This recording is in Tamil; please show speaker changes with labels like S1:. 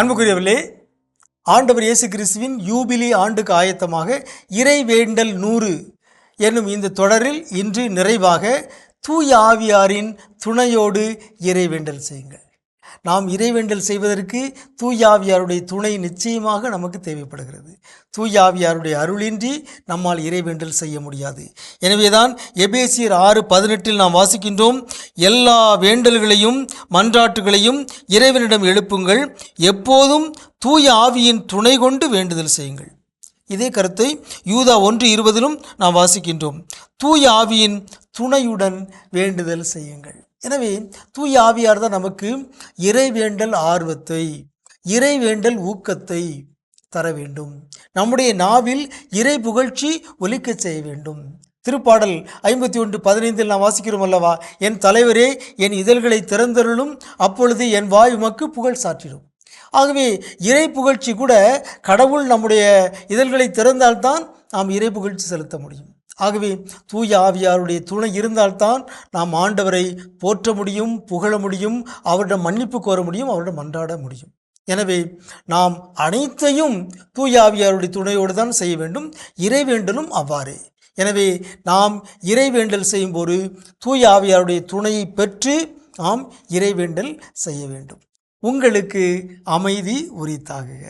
S1: அன்புக்குரியவர்களே ஆண்டவர் இயேசு கிறிஸ்துவின் யூபிலி ஆண்டுக்கு ஆயத்தமாக இறைவேண்டல் நூறு என்னும் இந்த தொடரில் இன்று நிறைவாக தூய ஆவியாரின் துணையோடு இறைவேண்டல் செய்யுங்கள். நாம் இறைவேண்டல் செய்வதற்கு தூயாவியாருடைய துணை நிச்சயமாக நமக்கு தேவைப்படுகிறது. தூயாவியாருடைய அருளின்றி நம்மால் இறைவேண்டல் செய்ய முடியாது. எனவேதான் எபேசியர் ஆறு பதினெட்டில் நாம் வாசிக்கின்றோம் எல்லா வேண்டல்களையும் மன்றாட்டுகளையும் இறைவனிடம் எழுப்புங்கள். எப்போதும் தூய ஆவியின் துணை கொண்டு வேண்டுதல் செய்யுங்கள். இதே கருத்தை யூதா ஒன்று இருபதிலும் நாம் வாசிக்கின்றோம் தூய ஆவியின் துணையுடன் வேண்டுதல் செய்யுங்கள். எனவே தூய ஆவியார் தான் நமக்கு இறைவேண்டல் ஆர்வத்தை இறைவேண்டல் ஊக்கத்தை தர வேண்டும். நம்முடைய நாவில் இறை புகழ்ச்சி ஒலிக்கச் செய்ய வேண்டும். திருப்பாடல் ஐம்பத்தி ஒன்று பதினைந்தில் நாம் வாசிக்கிறோம் அல்லவா? என் தலைவரே என் இதழ்களை திறந்தருளும் அப்பொழுது என் வாய் உமக்கு புகழ் சாற்றிடும். ஆகவே இறை புகழ்ச்சி கூட கடவுள் நம்முடைய இதழ்களை திறந்தால்தான் நாம் இறை புகழ்ச்சி செலுத்த முடியும். ஆகவே தூய ஆவியாருடைய துணை இருந்தால்தான் நாம் ஆண்டவரை போற்ற முடியும் புகழ முடியும் அவரிடம் மன்னிப்பு கோர முடியும் அவரிடம் மன்றாட முடியும். எனவே நாம் அனைத்தையும் தூய ஆவியாருடைய துணையோடு தான் செய்ய வேண்டும் இறைவேண்டலும் அவ்வாறே. எனவே நாம் இறைவேண்டல் செய்யும்போது தூய ஆவியாருடைய துணையை பெற்று நாம் இறைவேண்டல் செய்ய வேண்டும். உங்களுக்கு அமைதி உரித்தாகுக.